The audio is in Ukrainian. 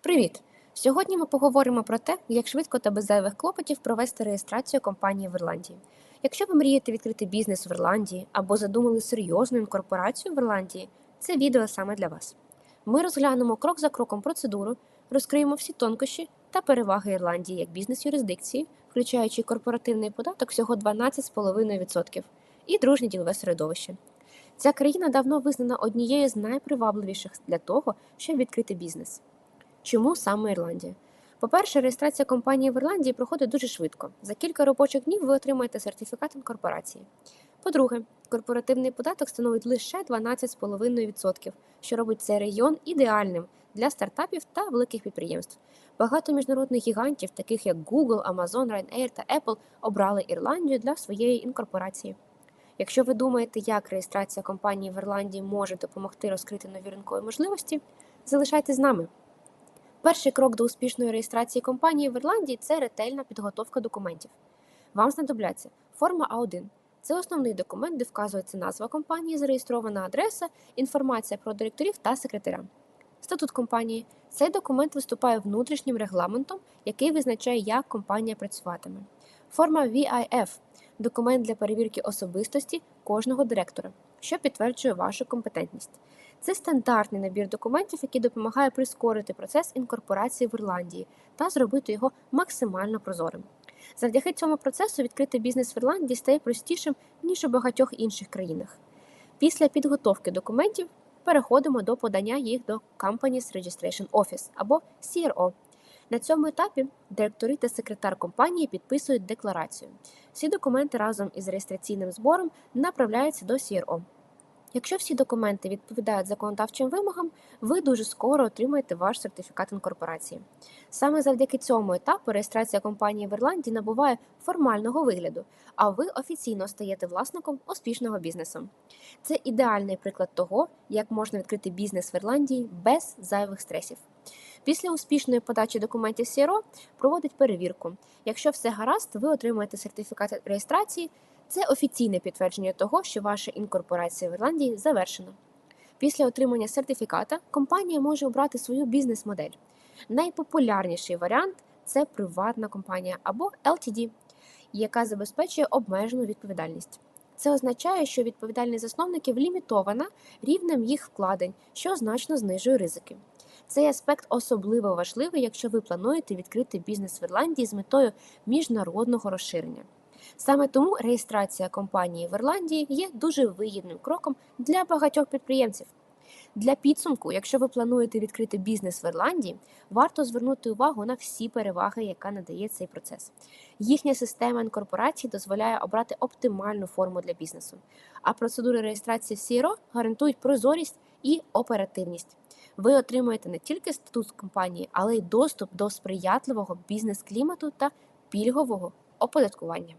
Привіт! Сьогодні ми поговоримо про те, як швидко та без зайвих клопотів провести реєстрацію компанії в Ірландії. Якщо ви мрієте відкрити бізнес в Ірландії або задумали серйозну інкорпорацію в Ірландії, це відео саме для вас. Ми розглянемо крок за кроком процедуру, розкриємо всі тонкощі та переваги Ірландії як бізнес-юрисдикції, включаючи корпоративний податок всього 12,5% і дружнє ділове середовище. Ця країна давно визнана однією з найпривабливіших для того, щоб відкрити бізнес. Чому саме Ірландія? По-перше, реєстрація компанії в Ірландії проходить дуже швидко. За кілька робочих днів ви отримаєте сертифікат інкорпорації. По-друге, корпоративний податок становить лише 12,5%, що робить цей регіон ідеальним для стартапів та великих підприємств. Багато міжнародних гігантів, таких як Google, Amazon, Ryanair та Apple, обрали Ірландію для своєї інкорпорації. Якщо ви думаєте, як реєстрація компанії в Ірландії може допомогти розкрити нові ринкові можливості, залишайтесь з нами. Перший крок до успішної реєстрації компанії в Ірландії це ретельна підготовка документів. Вам знадобляться форма А1. Це основний документ, де вказується назва компанії, зареєстрована адреса, інформація про директорів та секретаря. Статут компанії. Цей документ виступає внутрішнім регламентом, який визначає, як компанія працюватиме. Форма VIF документ для перевірки особистості кожного директора, що підтверджує вашу компетентність. Це стандартний набір документів, який допомагає прискорити процес інкорпорації в Ірландії та зробити його максимально прозорим. Завдяки цьому процесу відкрити бізнес в Ірландії стає простішим, ніж у багатьох інших країнах. Після підготовки документів переходимо до подання їх до Companies Registration Office або CRO. На цьому етапі директори та секретар компанії підписують декларацію. Всі документи разом із реєстраційним збором направляються до CRO. Якщо всі документи відповідають законодавчим вимогам, ви дуже скоро отримаєте ваш сертифікат інкорпорації. Саме завдяки цьому етапу реєстрація компанії в Ірландії набуває формального вигляду, а ви офіційно стаєте власником успішного бізнесу. Це ідеальний приклад того, як можна відкрити бізнес в Ірландії без зайвих стресів. Після успішної подачі документів CRO проводить перевірку. Якщо все гаразд, ви отримаєте сертифікат реєстрації. Це офіційне підтвердження того, що ваша інкорпорація в Ірландії завершена. Після отримання сертифіката компанія може обрати свою бізнес-модель. Найпопулярніший варіант це приватна компанія або LTD, яка забезпечує обмежену відповідальність. Це означає, що відповідальність засновників лімітована рівнем їх вкладень, що значно знижує ризики. Цей аспект особливо важливий, якщо ви плануєте відкрити бізнес в Ірландії з метою міжнародного розширення. Саме тому реєстрація компанії в Ірландії є дуже вигідним кроком для багатьох підприємців. Для підсумку, якщо ви плануєте відкрити бізнес в Ірландії, варто звернути увагу на всі переваги, яка надає цей процес. Їхня система інкорпорації дозволяє обрати оптимальну форму для бізнесу, а процедури реєстрації в CRO гарантують прозорість і оперативність. Ви отримуєте не тільки статус компанії, але й доступ до сприятливого бізнес-клімату та пільгового оподаткування.